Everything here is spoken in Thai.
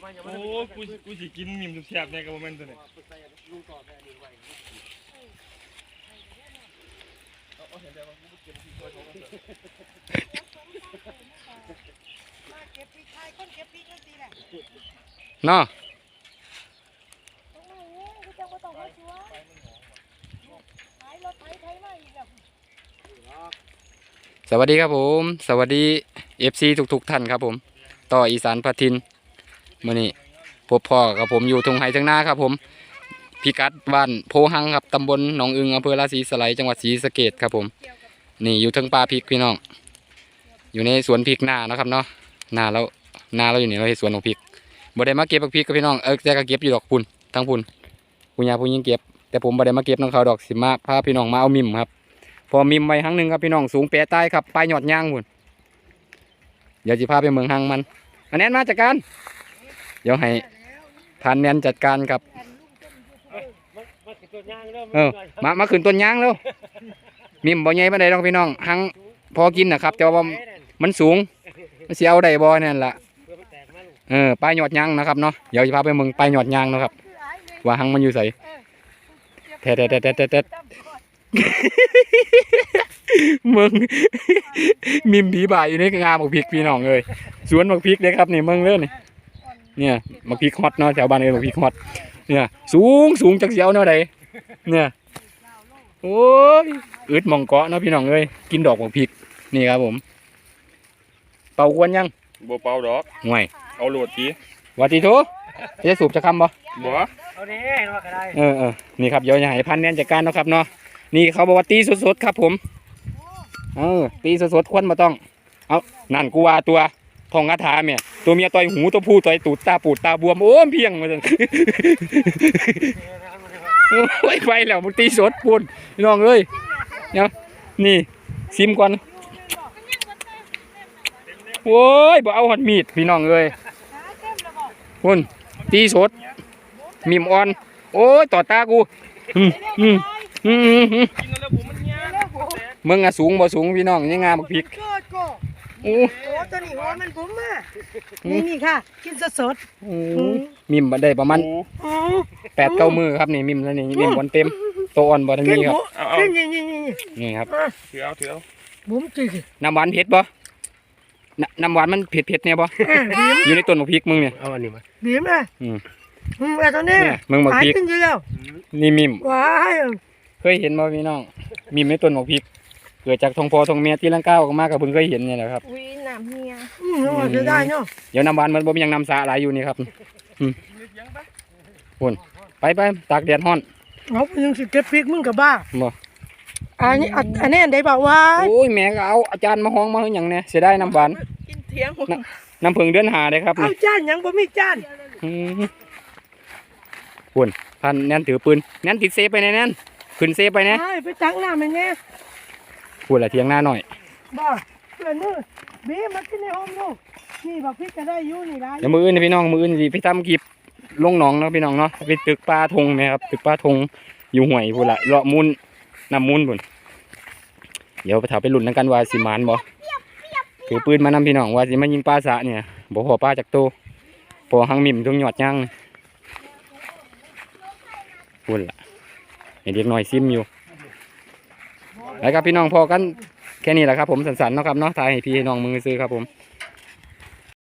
โอ้กูกูสิกินนิ่มแซ่บๆเนี่ยกับโมเมนต์ตัวนี้มาเก็บพริกไทยคนเก็บพริกนั่นสิแหละเนาะตรงนี้คือจังบ่ต้องมาชัวขายรถไถไถมาอีกแล้วสวัสดีครับผม สวัสดีเอฟซีทุกๆท่านครับผม ต่ออีสานพัทิน มื่อนี้พบพ่อกับผมอยู่ทงไห้ทงหน้าครับผมพิกัดบ้านโพหังครับตำบลหนองอึงอำเภอราศีสไลจังหวัดศรีสะเกดครับผม นี่อยู่ทั้งป่าพริกพี่น้อง อยู่ในสวนพริกนานะครับเนาะนาเรานาเราอยู่นี่เราเห็นสวนของพริกบ่ได้มาเก็บพริกกับพี่น้องเออแต่ก็เก็บอยู่ดอกพุ่นทั้งพุ่นผู้ยาผู้ยิงเก็บแต่ผมบ่ได้มาเก็บน้องเขาดอกสิมาพาพี่น้องมาเอามิมครับ พอมิมไว้ครั้งหนึ่งครับพี่น้องสูงเปะใต้ครับปลายหยอดย่างพุ่นเดี๋ยวจะพาไปเมืองหังมันอันแนนมาจัดการ เดี๋ยวให้ทานแนนจัดการครับมาติดตัวย่างเริ่มเออ มามาขึ้นต้นยางแล้วมิมบ่ใหญ่ปานใดดอกพี่น้องหังพอกินนะครับ แต่ว่ามันสูง มันสิเอาได้บ่นั่นล่ะเพื่อมันแตกมันเออปลายหยอดยางนะครับเนาะเดี๋ยวจะพาไปเมืองปลายหยอดยางเนาะครับคืออายเลยว่าหังมันอยู่ไสแท้ๆๆๆๆจำก่อนมึงมิมผีบ่ายอยู่ในงาบักพริกพี่น้องเลยสวนบักพริกเลยครับนี่เมืองเลยนี่ เนี่ยบักพริกฮอตเนาะแถวบ้านเอ้ยบักพริกฮอตเนี่ยสูงสูงจากเสียวเนาะใดเนี่ยโอ้ยอึดหมองเกาะเนาะพี่น้องเอ้ยกินดอกบักพริกนี่ครับผม เป่าควนยังบ่เป่าดอกห่วยเอาโหลดทีหวัดดีโถจะสูบจะคำบ่บ่เอาดิว่าก็ได้เออเออนี่ครับเดี๋ยวจะให้พันแนนจัดการเนาะครับเนาะนี่เขาบอกว่าตีสดๆครับผมเออตีสดๆควนมาต้อง เอานั่นกูว่าตัวทองกระถาเมีย ตัวเมียต่อยหูตัวผู้ต่อยตูดตาปูดตาบวมโอ้มเพียงมาจังโอ้ยไปแล้วมึงตีสดปุ่นน้องเอ้ยเนาะนี่ซิมก่อนโอ้ยบ่เอาหอดมีดพี่น้องเอ้ยปุ่นตีสดมิมอ่อน โอ้ยต่อตากูอืมอืมอืมอืมเมืองอะสูงบ่สูงพี่น้องยังงามบักพริก โอ้โอ้ตัวนี้หัวมันผมอะนี่นี่ค่ะ กินสดสดโหมิมบ่ได้ประมาณโอ้ๆอ๋อแปดเก้ามือครับนี่มิมแล้วนี่มิมบอลเต็มโตวอ่อนบ่ทันขึ้นนี้ครับหัวเอาเอาขึ้นนี่นี่นี่นี่ครับถือเอาถือเอาบุ๋มจืดน้ำหวานเผ็ดบ่นน้ำหวานมันเผ็ดเผ็ดๆเนี่ยบ่เออบีมอยู่ในต้นบักพริกมึงเนี่ยเอาอันนี้มาบีมอะอืมอืมไอ้ตัวนี้เนี่ยมึงบักหายพริกขึ้นเยอะแล้วนี่มิมว้ายเคยเห็นบ่พี่น้องมิมในต้นบักพริก เกิดจากทองพอทองเมียที่ลังก้าวออกมาก็เพิ่งเคยเห็นเนี่ยแหละครับวีน้ำเฮียอืมเอาจะได้เนาะเดี๋ยวน้ำหวานมันบ่มีหยังน้ำสาหลายอยู่นี่ครับอืมพุ่นไปไปตากแดดฮ้อนเอาไปยังสิเก็บพริกมึงกับบ้าบ่อันนี้อันอันนี้อันใดบอกว่าโอ้ยแม่ก็เอาอาจารย์มาห้องมาเฮ็ดหยังเนี่ยเสียดายน้ำหวานกินเถียงน้ำผึ้งเดือนหาได้ครับเอานี่จานยังบ่มีจานอืมพุ่นพันแน่นถือปืนแน่นติดเซฟไปแน่แน่นขึ้นเซฟไปแน่ใช่ไปตักน้ำมันแน่ พูดละเทียงหน้าหน่อยบ่เพื่อนมือบีมาขึ้นในห้องลูกนี่บอกพริกก็ได้อยู่นี่ละเดี๋ยวมืออื่นนะพี่น้องมืออื่นสิไปทำคลิปลงหนองเนาะพี่น้องเนาะไปตึกปลาทงเนะครับตึกปลาทงอยู่ห่วยพูดละเลาะมุนน้ำมุนพุ่นเดี๋ยวไปถามไปลุ้นกันว่าสิหมานบ่ถือปืนมานำพี่น้องว่าสิมายิงปลาสะเนี่ยบ่พอปลาจากโตพอหังมิมทุ่งหยอดย่างพูดละให้เด็กน้อยซิมอยู่ แล้วครับพี่น้องพอกันแค่นี้แหละครับผมสันๆเนาะครับเนาะถ่ายให้พี่น้องมือซื้อครับผม